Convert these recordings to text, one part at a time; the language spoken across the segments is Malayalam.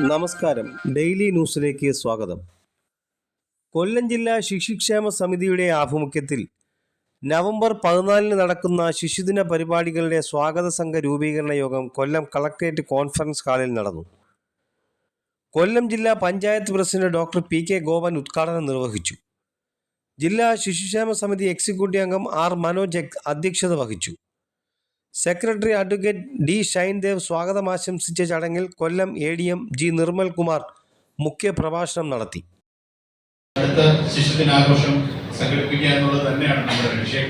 നമസ്കാരം. ഡെയിലി ന്യൂസിലേക്ക് സ്വാഗതം. കൊല്ലം ജില്ലാ ശിശുക്ഷേമ സമിതിയുടെ ആഭിമുഖ്യത്തിൽ നവംബർ പതിനാലിന് നടക്കുന്ന ശിശുദിന പരിപാടികളുടെ സ്വാഗത സംഘ രൂപീകരണ യോഗം കൊല്ലം കളക്ട്രേറ്റ് കോൺഫറൻസ് ഹാളിൽ നടന്നു. കൊല്ലം ജില്ലാ panchayat president doctor P K Gopan ഉദ്ഘാടനം നിർവഹിച്ചു. ജില്ലാ ശിശുക്ഷേമ സമിതി എക്സിക്യൂട്ടീവ് അംഗം ആർ മനോജ് അധ്യക്ഷത വഹിച്ചു. സെക്രട്ടറി അഡ്വക്കേറ്റ് ഡി ഷൈൻദേവ് സ്വാഗതം ആശംസിച്ച ചടങ്ങിൽ Kollam A D M G Nirmal Kumar മുഖ്യ പ്രഭാഷണം നടത്തി. അടുത്ത ശിശുദിനാഘോഷം സംഘടിപ്പിക്കുക എന്നുള്ളത് തന്നെയാണ് നമ്മുടെ ലക്ഷ്യം.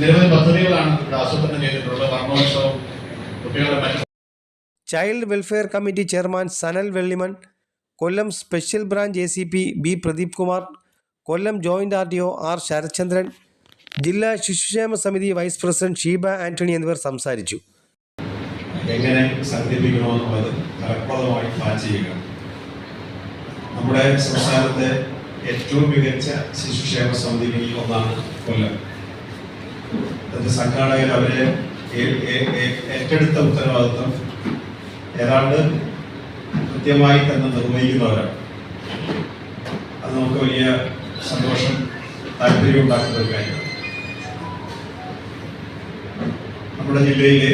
നിരവധി പദ്ധതികളാണ് ഇവിടെ ആസൂത്രണം ചെയ്തിട്ടുള്ളത്. വർണോത്സവം കുട്ടികളുടെ മറ്റ് child welfare committee chairman Sanal Vellimon Kollam special branch A C P B Pradeep Kumar Kollam joint R D O R Sarathchandran ജില്ലാ ശിശുക്ഷേമ സമിതി വൈസ് പ്രസിഡന്റ് ഷീബ ആന്റണി എന്നിവർ സംസാരിച്ചു. എങ്ങനെ സംഘടിപ്പിക്കണമെന്നുള്ളത് ഫലപ്രദമായി പ്ലാൻ ചെയ്യുക. നമ്മുടെ സംസ്ഥാനത്തെ ഏറ്റവും മികച്ച ശിശുക്ഷേമ സമിതികളിൽ ഒന്നാണ് കൊല്ലം. അതിന്റെ സംഘാടകർ അവരെ ഏറ്റെടുത്ത ഉത്തരവാദിത്വം ഏതാണ്ട് കൃത്യമായി തന്നെ നിർവഹിക്കുന്നവരാണ്. അത് നമുക്ക് വലിയ സന്തോഷം താല്പര്യം ഉണ്ടാക്കുന്ന ഒരു കാര്യമാണ്. നമ്മുടെ ജില്ലയിലെ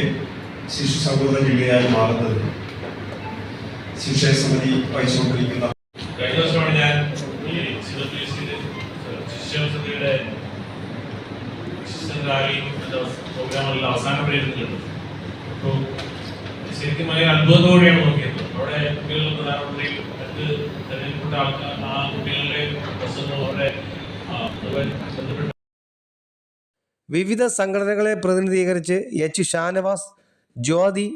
ശിശു സൗഹൃദ ജില്ലയായി മാറുന്നത് ശിക്ഷയ സമിതി വഹിച്ചുകൊണ്ടിരിക്കുന്ന ഞാൻ ശരിക്കും വളരെ അത്ഭുതത്തോടെയാണ് നോക്കിയത് അവിടെ കുട്ടികളുടെ പ്രധാനമന്ത്രി മറ്റ് തെരഞ്ഞെടുപ്പെട്ട ആൾക്കാർ ആ കുട്ടികളുടെ പ്രസംഗം അവരുടെ വിവിധ സംഘടനകളെ പ്രതിനിധീകരിച്ച് H. Shanavas Jyothi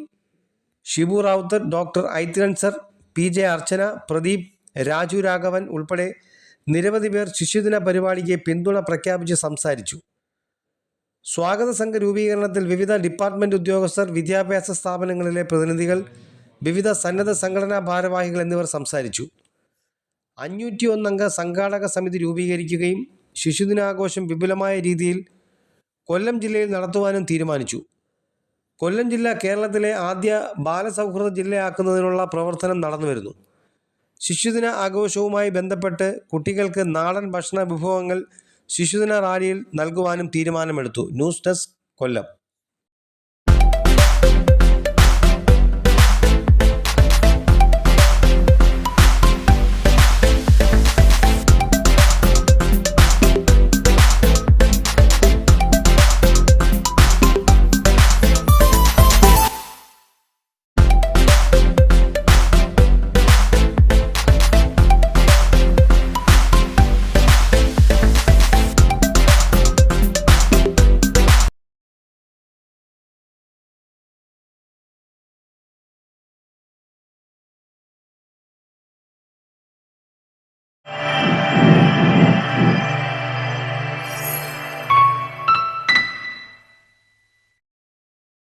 Shibu Ravuthar doctor Aithiran sir P. J. Archana Pradeep Raju Raghavan ഉൾപ്പെടെ നിരവധി പേർ ശിശുദിന പരിപാടിക്ക് പിന്തുണ പ്രഖ്യാപിച്ച് സംസാരിച്ചു. സ്വാഗത സംഘ രൂപീകരണത്തിൽ വിവിധ ഡിപ്പാർട്ട്മെന്റ് ഉദ്യോഗസ്ഥർ വിദ്യാഭ്യാസ സ്ഥാപനങ്ങളിലെ പ്രതിനിധികൾ വിവിധ സന്നദ്ധ സംഘടനാ ഭാരവാഹികൾ എന്നിവർ സംസാരിച്ചു. അഞ്ഞൂറ്റി ഒന്നംഗ സംഘാടക സമിതി രൂപീകരിക്കുകയും ശിശുദിനാഘോഷം വിപുലമായ രീതിയിൽ കൊല്ലം ജില്ലയിൽ നടത്തുവാനും തീരുമാനിച്ചു. കൊല്ലം ജില്ല കേരളത്തിലെ ആദ്യ ബാലസൗഹൃദ ജില്ലയാക്കുന്നതിനുള്ള പ്രവർത്തനം നടന്നുവരുന്നു. ശിശുദിന ആഘോഷവുമായി ബന്ധപ്പെട്ട് കുട്ടികൾക്ക് നാടൻ ഭക്ഷണ വിഭവങ്ങൾ ശിശുദിന റാലിയിൽ നൽകുവാനും തീരുമാനമെടുത്തു. News desk Kollam.